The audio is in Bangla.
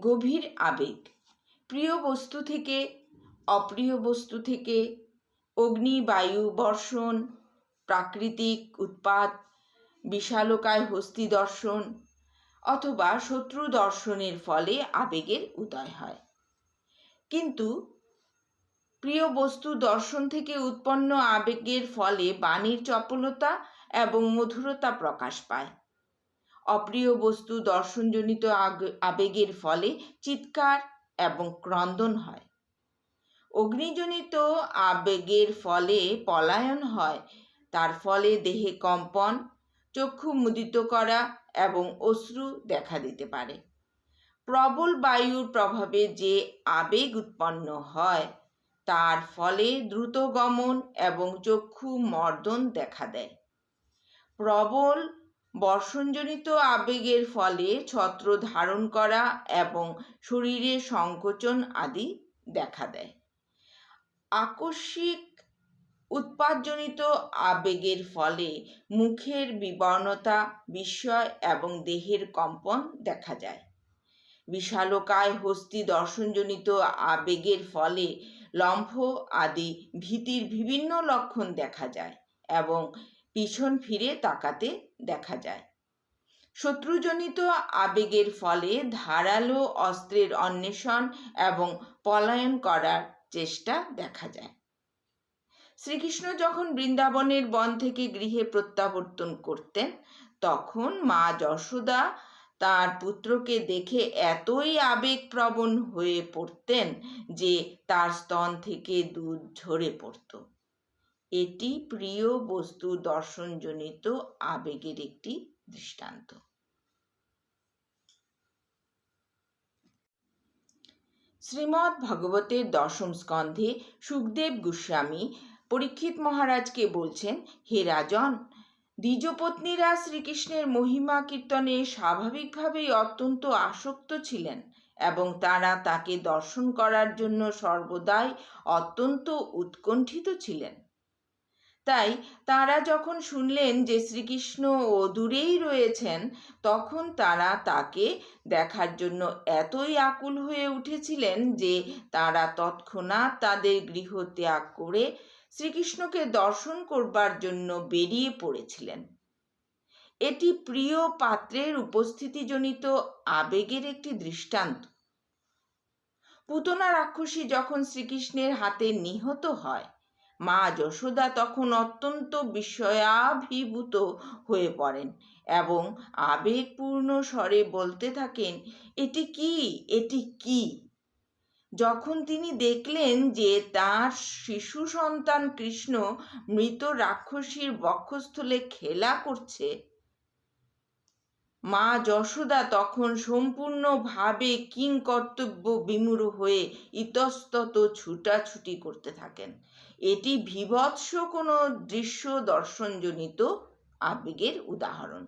গভীর আবেগ। প্রিয় বস্তু থেকে, অপ্রিয় বস্তু থেকে, অগ্নি, বায়ু, বর্ষণ, প্রাকৃতিক উৎপাত, বিশালকায় হস্তি দর্শন অথবা শত্রু দর্শনের ফলে আবেগের উদয় হয়। কিন্তু প্রিয় বস্তু দর্শন থেকে উৎপন্ন আবেগের ফলে বাণীর চপলতা এবং মধুরতা প্রকাশ পায়। অপ্রিয় বস্তু দর্শনজনিত আবেগের ফলে চিৎকার এবং ক্রন্দন হয়। অগ্নিজনিত আবেগের ফলে পলায়ন হয়। তার ফলে দেহে কম্পন, চক্ষু মুদিত করা এবং অশ্রু দেখা দিতে পারে। প্রবল বায়ুর প্রভাবে যে আবেগ উৎপন্ন হয়, তার ফলে দ্রুত গমন এবং চক্ষু মর্দন দেখা দেয়। প্রবল বর্ষণজনিত আবেগের ফলে ছত্র ধারণ করা এবং শরীরে সংকোচন আদি দেখা দেয়। আকস্মিক উৎপাদজনিত আবেগের ফলে মুখের বিবর্ণতা, বিস্ময় এবং দেহের কম্পন দেখা যায়। বিশালকায় হস্তি দর্শনজনিত আবেগের ফলে লম্ফ আদি ভীতির বিভিন্ন লক্ষণ দেখা যায় এবং পিছন ফিরে তাকাতে দেখা যায়। শত্রুজনিত আবেগের ফলে ধারালো অস্ত্রের অন্বেষণ এবং পলায়ন করার চেষ্টা দেখা যায়। শ্রীকৃষ্ণ যখন বৃন্দাবনের বন থেকে গৃহে প্রত্যাবর্তন করতেন, তখন মা যশোদা তার পুত্রকে দেখে এতই আবেগপ্রবণ হয়ে পড়তেন যে তার স্তন থেকে দুধ ঝরে পড়ত। এটি প্রিয় বস্তু দর্শনজনিত আবেগের একটি দৃষ্টান্ত। শ্রীমৎ ভগবতের দশম স্কন্ধে সুখদেব গোস্বামী পরীক্ষিত মহারাজকে বলছেন, হে রাজন, দ্বিজপত্নীরা শ্রীকৃষ্ণের মহিমা কীর্তনে স্বাভাবিকভাবেই অত্যন্ত আসক্ত ছিলেন এবং তারা তাকে দর্শন করার জন্য সর্বদাই অত্যন্ত উৎকণ্ঠিত ছিলেন। তাই তারা যখন শুনলেন যে শ্রীকৃষ্ণ ও দূরেই রয়েছেন, তখন তারা তাকে দেখার জন্য এতই আকুল হয়ে উঠেছিলেন যে তারা তৎক্ষণাৎ তাদের গৃহ ত্যাগ করে শ্রীকৃষ্ণকে দর্শন করবার জন্য বেরিয়ে পড়েছিলেন। এটি প্রিয় পাত্রের উপস্থিতিজনিত আবেগের একটি দৃষ্টান্ত। পুতনা রাক্ষসী যখন শ্রীকৃষ্ণের হাতে নিহত হয় মা যশোদা তখন অত্যন্ত বিস্ময়াভিভূত হয়ে পড়েন এবং আবেগপূর্ণ স্বরে বলতে থাকেন, এটি কি? এটি কি? যখন তিনি দেখলেন যে তার শিশু সন্তান কৃষ্ণ মৃত রাক্ষসীর বক্ষস্থলে খেলা করছে মা যশোদা তখন সম্পূর্ণভাবে কিং কর্তব্য বিমূঢ় হয়ে ইতস্তত ছুটাছুটি করতে থাকেন। এটি বিভৎস কোনো দৃশ্য দর্শনজনিত আবেগের উদাহরণ।